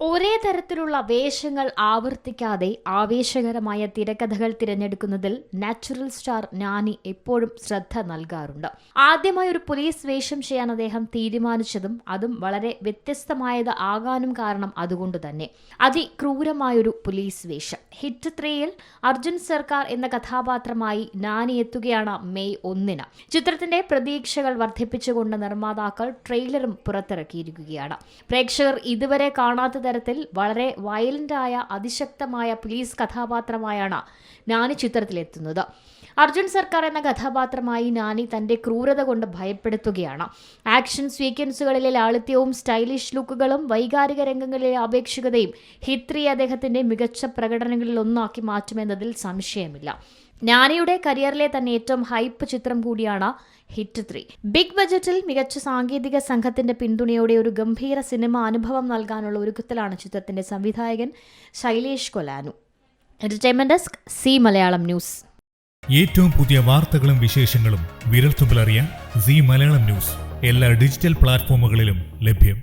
ഒരേ തരത്തിലുള്ള വേഷങ്ങൾ ആവർത്തിക്കാതെ ആവേശകരമായ തിരക്കഥകൾ തിരഞ്ഞെടുക്കുന്നതിൽ നാച്ചുറൽ സ്റ്റാർ നാനി എപ്പോഴും ശ്രദ്ധ നൽകാറുണ്ട്. ആദ്യമായി ഒരു പോലീസ് വേഷം ചെയ്യാൻ അദ്ദേഹം തീരുമാനിച്ചതും അതും വളരെ വ്യത്യസ്തമായത് ആകാനും കാരണം അതുകൊണ്ട് തന്നെ. അതിക്രൂരമായൊരു പോലീസ് വേഷം. ഹിറ്റ് ത്രീയിൽ അർജുൻ സർക്കാർ എന്ന കഥാപാത്രമായി നാനി എത്തുകയാണ് മെയ് ഒന്നിന്. ചിത്രത്തിന്റെ പ്രതീക്ഷകൾ വർദ്ധിപ്പിച്ചുകൊണ്ട് നിർമ്മാതാക്കൾ ട്രെയിലറും പുറത്തിറക്കിയിരിക്കുകയാണ്. പ്രേക്ഷകർ ഇതുവരെ കാണാത്ത തരത്തിൽ വളരെ വയലന്റായ അതിശക്തമായ പോലീസ് കഥാപാത്രമായാണ് നാനി ചിത്രത്തിലെത്തുന്നത്. അർജുൻ സർക്കാർ എന്ന കഥാപാത്രമായി നാനി തന്റെ ക്രൂരത കൊണ്ട് ഭയപ്പെടുത്തുകയാണ്. ആക്ഷൻ സീക്വൻസുകളിലെ ലാളിത്യവും സ്റ്റൈലിഷ് ലുക്കുകളും വൈകാരിക രംഗങ്ങളിലെ ആപേക്ഷികതയും ഹിത്രി അദ്ദേഹത്തിന്റെ മികച്ച പ്രകടനങ്ങളിൽ ഒന്നാക്കി മാറ്റുമെന്നതിൽ സംശയമില്ല. നാനിയുടെ കരിയറിലെ തന്നെ ഏറ്റവും ഹൈപ്പ് ചിത്രം കൂടിയാണ് ഹിറ്റ് ത്രീ. ബിഗ് ബജറ്റിൽ മികച്ച സാങ്കേതിക സംഘത്തിന്റെ പിന്തുണയോടെ ഒരു ഗംഭീര സിനിമ അനുഭവം നൽകാനുള്ള ഒരുക്കത്തിലാണ് ചിത്രത്തിന്റെ സംവിധായകൻ Shailesh Kolanu. Entertainment desk Zee Malayalam news. ഏറ്റവും പുതിയ വാർത്തകളും വിശേഷങ്ങളും വിരൽത്തുമ്പിലറിയാൻ സി മലയാളം ന്യൂസ്. എല്ലാ ഡിജിറ്റൽ പ്ലാറ്റ്ഫോമുകളിലും ലഭ്യം.